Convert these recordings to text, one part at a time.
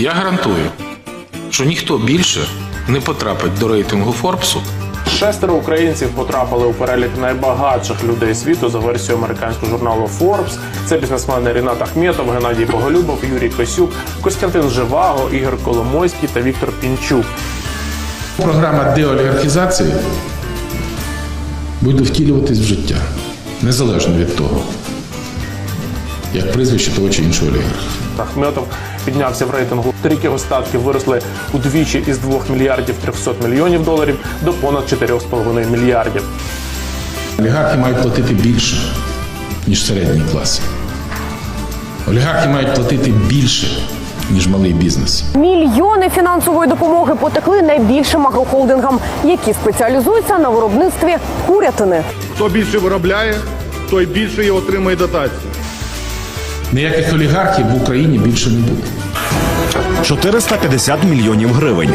Я гарантую, що ніхто більше не потрапить до рейтингу Форбсу Шестеро українців потрапили у перелік найбагатших людей світу за версією американського журналу Forbes. Це бізнесмени Рінат Ахметов, Геннадій Боголюбов, Юрій Косюк, Костянтин Живаго, Ігор Коломойський та Віктор Пінчук. Програма деолігархізації буде втілюватись в життя, незалежно від того, як прізвище того чи іншого олігарха. Ахметов піднявся в рейтингу. Торік його статки виросли удвічі із 2 мільярдів 300 мільйонів доларів до понад 4,5 мільярдів. Олігархи мають платити більше, ніж середній клас. Олігархи мають платити більше, ніж малий бізнес. Мільйони фінансової допомоги потекли найбільшим агрохолдингам, які спеціалізуються на виробництві курятини. Хто більше виробляє, той більше і отримує дотацію. Ніяких олігархів в Україні більше не буде. 450 мільйонів гривень.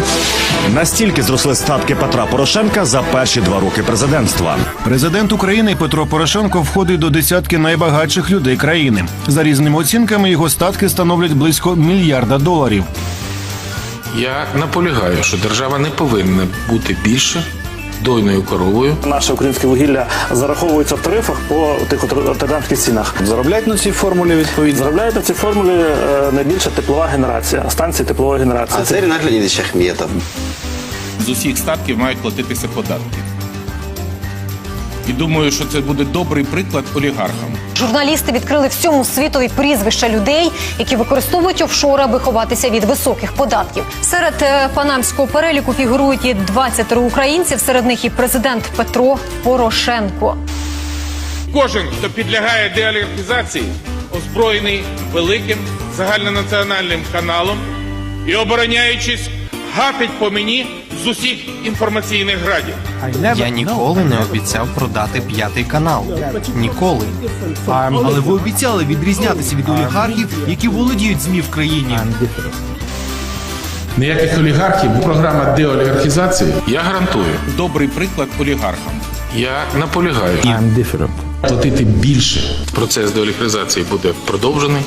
Настільки зросли статки Петра Порошенка за перші два роки президентства. Президент України Петро Порошенко входить до десятки найбагатших людей країни. За різними оцінками його статки становлять близько мільярда доларів. Я наполягаю, що держава не повинна бути більше дойною коровою. Наше українське вугілля зараховується в тарифах по тих от роттердамських цінах. Заробляють на цій формулі відповідно. Заробляють на цій формулі е, найбільша теплова генерація, станції теплової генерації. А це Рінат Леонідович Ахметов. з усіх статків мають платитися податки. І думаю, що це буде добрий приклад олігархам. Журналісти відкрили всьому світові прізвища людей, які використовують офшори, аби ховатися від високих податків. Серед е, панамського переліку фігурують і 20 українців, серед них і президент Петро Порошенко. Кожен, хто підлягає деолігархізації, озброєний великим загальнонаціональним каналом і обороняючись, гатить по мені з усіх інформаційних градів. Я ніколи не обіцяв продати п'ятий канал. Ніколи. Але ви обіцяли відрізнятися від олігархів, які володіють ЗМІ в країні. Ніяких олігархів. Програма деолігархізації. Я гарантую. Добрий приклад олігархам. Я наполягаю. Платити більше. Процес деолігархізації буде продовжений.